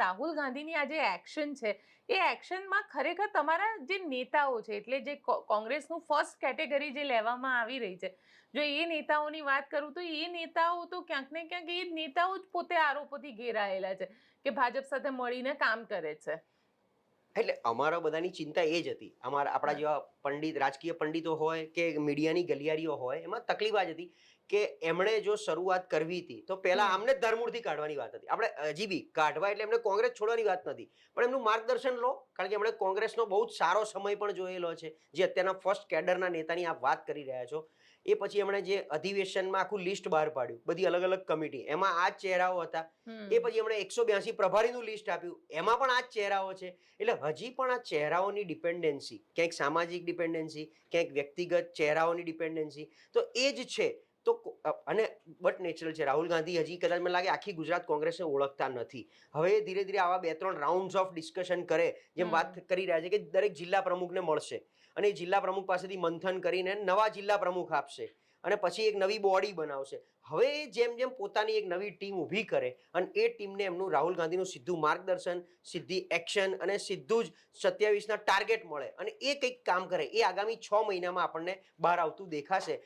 રાહુલ ગાંધીની આ જે એક્શન છે, એ એક્શનમાં ખરેખર તમારા જે નેતાઓ છે, એટલે જે કોંગ્રેસનું ફર્સ્ટ કેટેગરી જે લેવામાં આવી રહી છે, જો એ નેતાઓની વાત કરું તો એ નેતાઓ તો ક્યાંક ને ક્યાંક એ નેતાઓ જ પોતે આરોપોથી ઘેરાયેલા છે, કે ભાજપ સાથે મળીને કામ કરે છે. એટલે અમારા બધાની ચિંતા એ જ હતી. અમારા આપણા જેવા પંડિત રાજકીય પંડિતો હોય કે મીડિયાની ગલિયારીઓ હોય એમાં તકલીફ આ જ હતી કે એમણે જો શરૂઆત કરવી હતી તો પહેલા આમને જ કાઢવાની વાત હતી. આપણે હજી બી કાઢવા એટલે એમને કોંગ્રેસ છોડવાની વાત નથી. પણ એમનું માર્ગદર્શન લો કારણ કે એમણે કોંગ્રેસનો બહુ જ સારો સમય પણ જોયેલો છે. જે અત્યારના ફર્સ્ટ કેડરના નેતાની આપ વાત કરી રહ્યા છો. એ પછી એમણે જે અધિવેશનમાં આખું લિસ્ટ બહાર પાડ્યું બધી અલગ અલગ કમિટી એમાં આ જ ચહેરાઓ હતા. એ પછી એમણે એકસો બ્યાસી પ્રભારીનું લિસ્ટ આપ્યું એમાં પણ આ જ ચહેરાઓ છે. એટલે હજી પણ આ ચહેરાઓની ડિપેન્ડન્સી ક્યાંક સામાજિક ડિપેન્ડન્સી ક્યાંક વ્યક્તિગત ચહેરાઓની ડિપેન્ડન્સી તો એ જ છે. તો અને બટ નેચરલ છે. રાહુલ ગાંધી હજી કદાચ મને લાગે આખી ગુજરાત કોંગ્રેસને ઓળખતા નથી. હવે ધીરે ધીરે આવા બે ત્રણ રાઉન્ડ્સ ઓફ ડિસ્કશન કરે જેમ વાત કરી રહ્યા છે કે દરેક જિલ્લા પ્રમુખને મળશે. અને જિલ્લા પ્રમુખ પાસેથી મંથન કરીને નવા જિલ્લા પ્રમુખ આપશે. અને પછી એક નવી બોડી બનાવશે. હવે જેમ જેમ પોતાની એક નવી ટીમ ઊભી કરે અને એ ટીમને એમનું રાહુલ ગાંધીનું સીધું માર્ગદર્શન સીધી એક્શન અને સીધું જ સત્યાવીસના ટાર્ગેટ મળે. અને એ કંઈક કામ કરે. એ આગામી છ મહિનામાં આપણને બહાર આવતું દેખાશે.